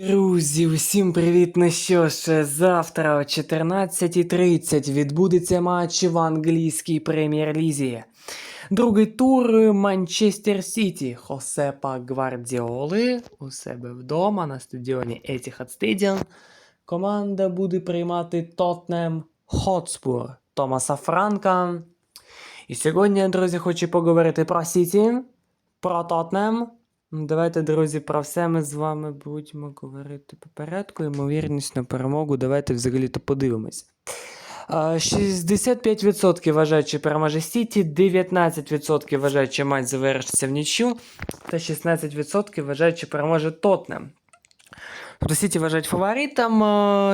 Друзі, усім привіт! Ну що ж, завтра о 14.30 відбудеться матч в англійській прем'єр-лізі. Другий тур Манчестер Сіті Хосепа Гвардіоли у себе вдома на стадіоні Etihad Stadium. Команда буде приймати Тотнем Хотспур Томаса Франка. І сьогодні, друзі, хочу поговорити про Сіті, про Тотнем. Ну, Давайте, друзі, про все ми з вами будемо говорити по порядку. Ймовірність на перемогу. Давайте взагалі-то подивимось. 65% вважають, що переможе Сіті, 19% вважають, що матч завершиться в нічю, та 16% вважають, що переможе Тотнем. Тобто Сіті вважають фаворитом.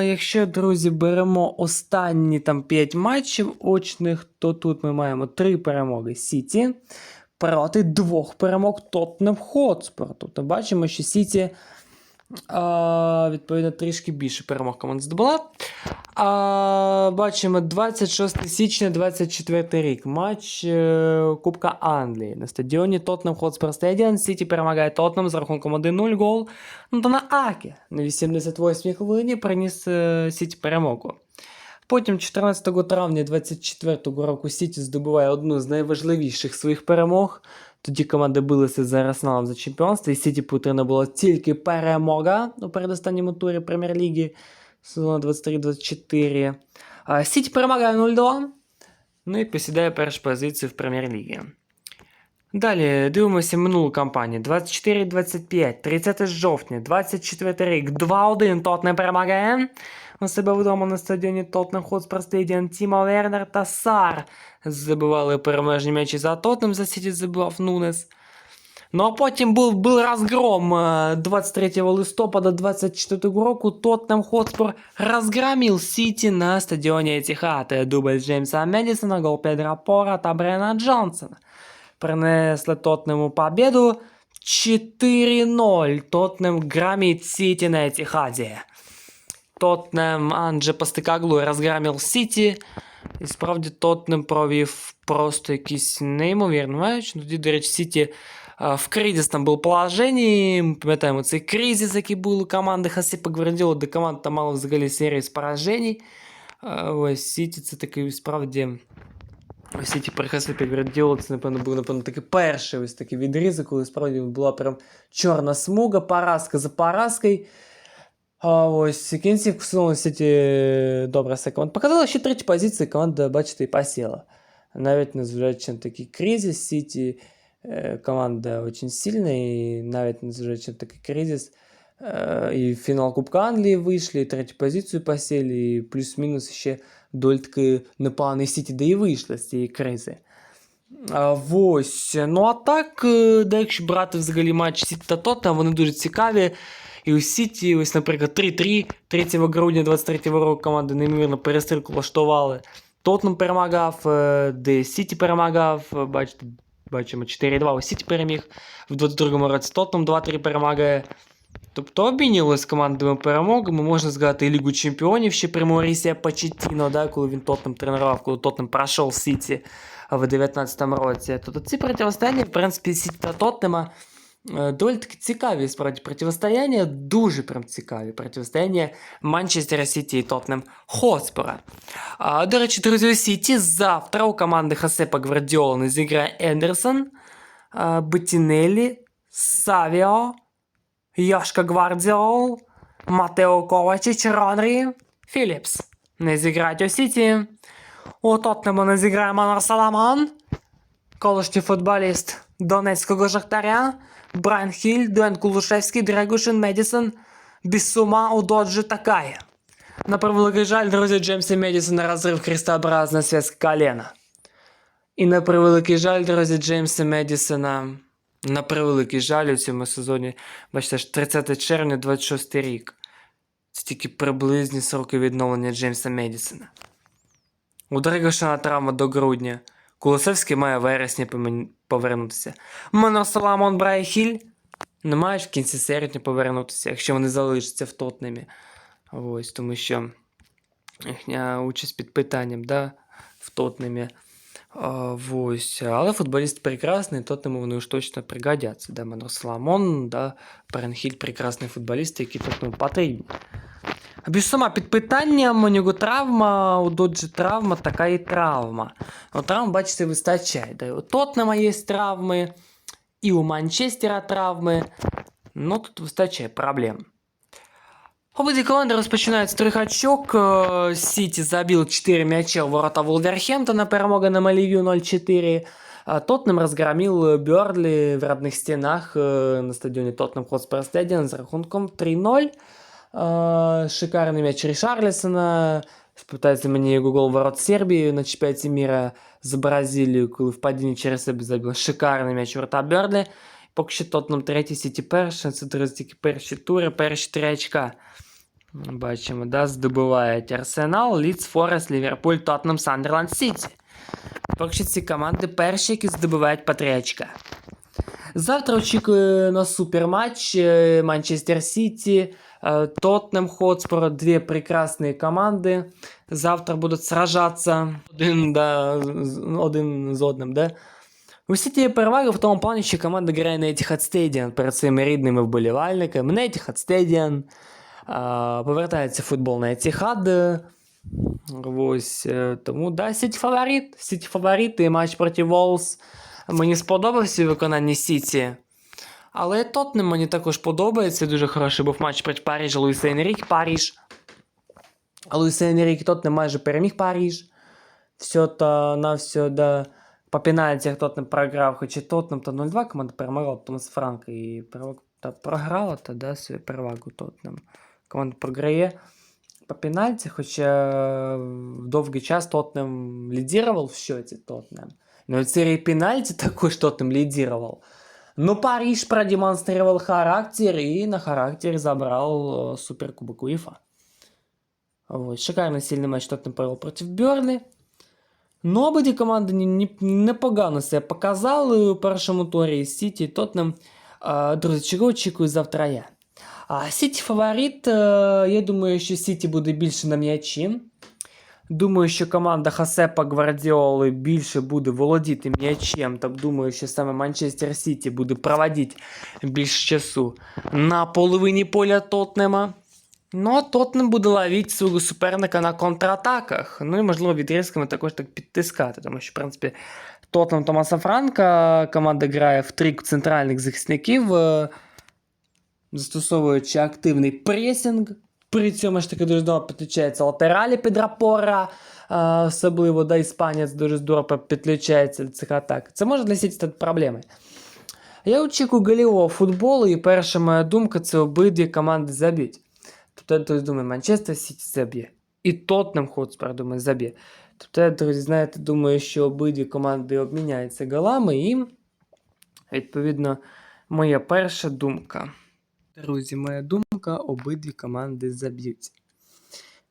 Якщо, друзі, беремо останні там 5 матчів очних, то тут ми маємо 3 перемоги Сіті проти двох перемог Тоттенхем Хотспур. Тобто бачимо, що Сіті а, відповідно трішки більше перемог команд здобула. А, бачимо 26 січня 24 рік. Матч е, Кубка Англії на стадіоні Тоттенхем Хотспур Stadium. Сіті перемагає Тоттенхем з рахунком 1-0 гол. Ну то на Акі на 88-й хвилині приніс е, Сіті перемогу. Потім 14 травня 24 року Сіті здобуває одну з найважливіших своїх перемог. Тоді команди билися за Арсеналом за чемпіонство, і Сіті потрібна була тільки перемога у передостанньому турі Прем'єр-ліги сезону 23-24. Сіті перемагає 0-2, ну і посідає першу позицію в Прем'єр-лігі. Далі дивимося минулу кампанію. 24-25, 30 жовтня, 24 рік, 2-1 Тотнем перемагає. У себе вдома на стадіоні Тотнем Хотспур Стадіон Тімо Вернер та Сар забивали переможні м'ячі за Тотнем, за Сіті забивав Нунес. Ну а потім був, був розгром е, 23 листопада 24 року. Тоттенхем Хотспур розгромив Сіті на стадіоні Етіхат. Дубль Джеймса Медісона, гол Педра Пора та Брена Джонсона. Принесли Тоттенему победу 4-0. Тоттенем громит Сіті на Етіхаді. Тоттенем Анже Пастикаглу розгромив Сіті. І справді Тоттенем провів просто якийсь неймовірний матч. Тоді, до речі, Сіті а, в кризисному положенні. Ми пам'ятаємо цей кризис, який був у команди Хасіпа Гвардіола, де команда там мала взагалі серію з поражень. А, Ось Сіті це такий справді. Ось Сіті при Хасіпі Гвардіола, це, напевно, був напевно, такий перший ось такий відрізок, коли справді була прям чорна смуга, поразка за поразкою. А ось кінцівку сезону Сіті добре все команда показала, що третій позиції команда, бачите, і посіла. Навіть незважаючи на такий кризис, Сіті е, команда дуже сильна, і навіть незважаючи на такий кризис, е, і в фінал Кубка Англії вийшли, і третю позицію посіли, і плюс-мінус ще доволі таки непоганий Сіті, де і вийшли з цієї кризи. Ось. Ну а так, е, да, якщо брати взагалі матч Сіті та Тоттена, вони дуже цікаві. І у Сіті, ось, наприклад, 3-3, 3 грудня 23 року команди неймовірно перестрілку влаштували. Тоттенхем перемагав, е, де Сіті перемагав, е, бачите, бачимо 4-2, ось Сіті переміг. В 22-му році Тоттенхем 2-3 перемагає. Тобто обмінювалися командами перемогами, можна згадати і Лігу Чемпіонів ще при Морісія Пачетіно, да, коли він Тоттенхем тренував, коли Тоттенхем пройшов Сіті в 19-му році. Тобто ці протистояння, в принципі, Сіті та Тоттенема е, доволі таки цікаві справді протистояння, дуже прям цікаві протистояння Манчестера Сіті і Тоттенем Хотспура. А, до речі, друзі, Сіті завтра у команди Хасепа Гвардіола не зіграє Ендерсон, а, Беттінеллі, Савіо, Йошка Гвардіол, Матео Ковачич, Ронрі, Філіпс. Не зіграють у Сіті. У Тоттенему не зіграє Манор Саламан, колишній футболіст Донецького Шахтаря, Брайан Хіль, Дуен Кулушевський, Драгушин, Медісон, Бісума, Удоджі Такає. На превеликий жаль, друзі, Джеймса Медісона розрив хрестообразне связка колена. І на превеликий жаль, друзі, Джеймса Медісона, на превеликий жаль у цьому сезоні, бачите, аж 30 червня 26 рік. Це тільки приблизні сроки відновлення Джеймса Медісона. У Драгошина травма до грудня. Кулосевський має в вересні помен- повернутися. Монор Соломон Брайхіль не мають в кінці серпня повернутися, якщо вони залишаться в Тотнемі. Ось, тому що їхня участь під питанням, да, в Тотнемі. А, Ось, але футболіст прекрасний, Тоттенему вони уж точно пригодяться. Да, Манро да, Перенхіль прекрасний футболіст, який Тоттенему потрібні. А Без сама під питанням, у нього травма, у Доджі травма, така і травма. Ну, травм, бачите, вистачає. Да, і у Тоттенема є травми, і у Манчестера травми. Ну, тут вистачає проблем. Обидві команди розпочинають з трьох очок. Е, Сіті забил 4 мяча в ворота Вулверхемптона, перемога на Малівію 0-4. А Тоттенем розгромив Бёрли в родних стінах е, на стадіоні Тоттенем Хотспер Стадіон з рахунком 3-0. Е, Шикарний м'яч Рішарлісона. Спитається мені Google ворот Сербії на чемпіонаті міра з Бразилією, коли в падінні через себе забив шикарний м'яч ворота Бёрлі. Поки що Тоттенем третій, Сіті перший. Це, тільки перші тури, перші три очка. Бачимо, да, здобувають Арсенал, Лідс, Форест, Ліверпуль, Тоттенем, Сандерланд, Сіті. Поки що ці команди перші, які здобувають по три очка. Завтра очікую на суперматч е, Манчестер Сіті, е, Тоттенем Хотспор, дві прекрасні команди. Завтра будуть сражатися один, да, з- один з одним. Да? У Сіті є перевага в тому плані, що команда грає на Etihad Stadium перед своїми рідними вболівальниками. На Etihad Stadium. А, повертається футбол на Etihad. Ось, е, тому да, Сіті фаворит. Сіті фаворит і матч проти Волс. Мені сподобався в виконанні Сіті. Але Тоттенем мені також подобається. Дуже хороший був матч проти Парижа Луїса Енрік. Париж. А Луїса Енрік Тоттенем майже переміг Париж. Все то на все, да. По пенальтях Тоттенем програв, хоч і Тоттенем то 0-2 команда перемагала Томас Франк і та програла та да, свою перевагу Тоттенем. Команда програє по пенальті, хоча в довгий час Тоттенем лідірував в счеті Тоттенем. Но в серії пенальті також Тоттенем лідірував. Но Париж продемонстрировал характер и на характере забрал э, Суперкубок УЕФА. Вот. Шикарный сильный матч Тоттенем провел против Берли. Ну, обидві команди не- не- непогано себе показали у першому турі із Сіті і Тоттенем. А, Друзі, чого очікую завтра я? А Сіті фаворит. е, Я думаю, що Сіті буде більше на м'ячі. Думаю, що команда Хасепа Гвардіоли більше буде володіти м'ячем. Так думаю, що саме Манчестер Сіті буде проводити більше часу на половині поля Тотнема. Ну, а Тотнем буде ловити свого суперника на контратаках. Ну і, можливо, відрізками також так підтискати, тому що, в принципі, Тотнем Томаса Франка команда грає в три центральних захисників, е, застосовуючи активний пресинг. При цьому ж таки дуже добре підключається латералі під рапора, особливо да, іспанець дуже здорово підключається до цих атак. Це може для Сіті стати проблемою. Я очікую голівого футболу, і перша моя думка це обидві команди заб'ють. Тобто, я думаю, Манчестер Сіті заб'є. І Тоттенхем Хотспер, думаю, заб'є. Тобто, я, друзі, знаєте, думаю, що обидві команди обміняються голами, і, відповідно, моя перша думка. Друзі, моя думка, обидві команди заб'ють.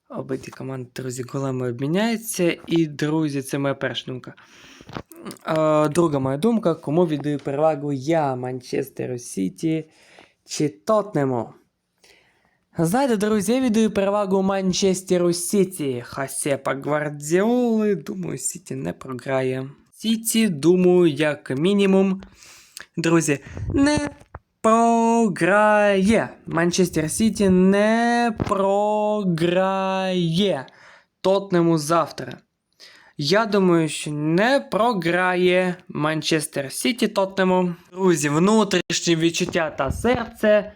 Обидві команди, друзі, голами обміняються. І, друзі, це моя перша думка. Друга моя думка, кому віддаю перевагу я, Манчестеру Сіті чи Тотнему. Знаєте, друзі, я віддаю перевагу Манчестеру Сіті. Хасепа Гвардіоли. Думаю, Сіті не програє. Сіті, думаю, як мінімум. Друзі, не програє. Манчестер Сіті не програє. Тотнему завтра. Я думаю, що не програє Манчестер Сіті Тоттенему. Друзі, внутрішні відчуття та серце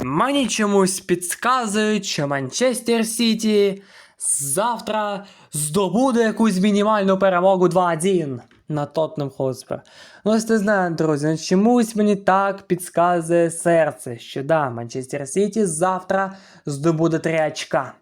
мені чомусь підказують, що Манчестер Сіті завтра здобуде якусь мінімальну перемогу 2-1 на Тоттенем Хотспер. Ну, ось не знаю, друзі, ну, чомусь мені так підказує серце, що да, Манчестер Сіті завтра здобуде 3 очка.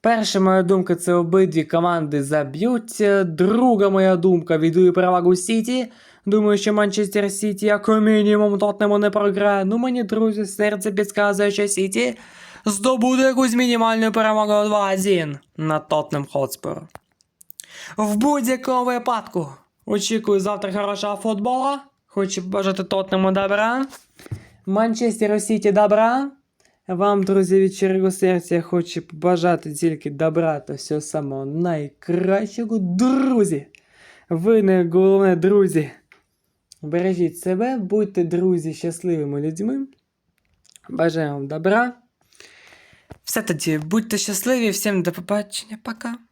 Перша моя думка це обидві команди заб'ють. Друга моя думка віддаю перевагу Сіті. Думаю, що Манчестер Сіті як мінімум Тотнему не програє. Ну мені, друзі, серце підказує, що Сіті здобуде якусь мінімальну перемогу 2-1 на Тотнем Хотспор. В будь-якому випадку очікую завтра хорошого футбола. Хочу побажати Тотнему добра. Манчестеру Сіті добра. Вам, друзі, від щирого серця хочу побажати тільки добра та всього самого найкращого. Друзі! Ви не головне, друзі. Бережіть себе, будьте друзі щасливими людьми. Бажаю вам добра. Все тоді, будьте щасливі, всім до побачення, пока.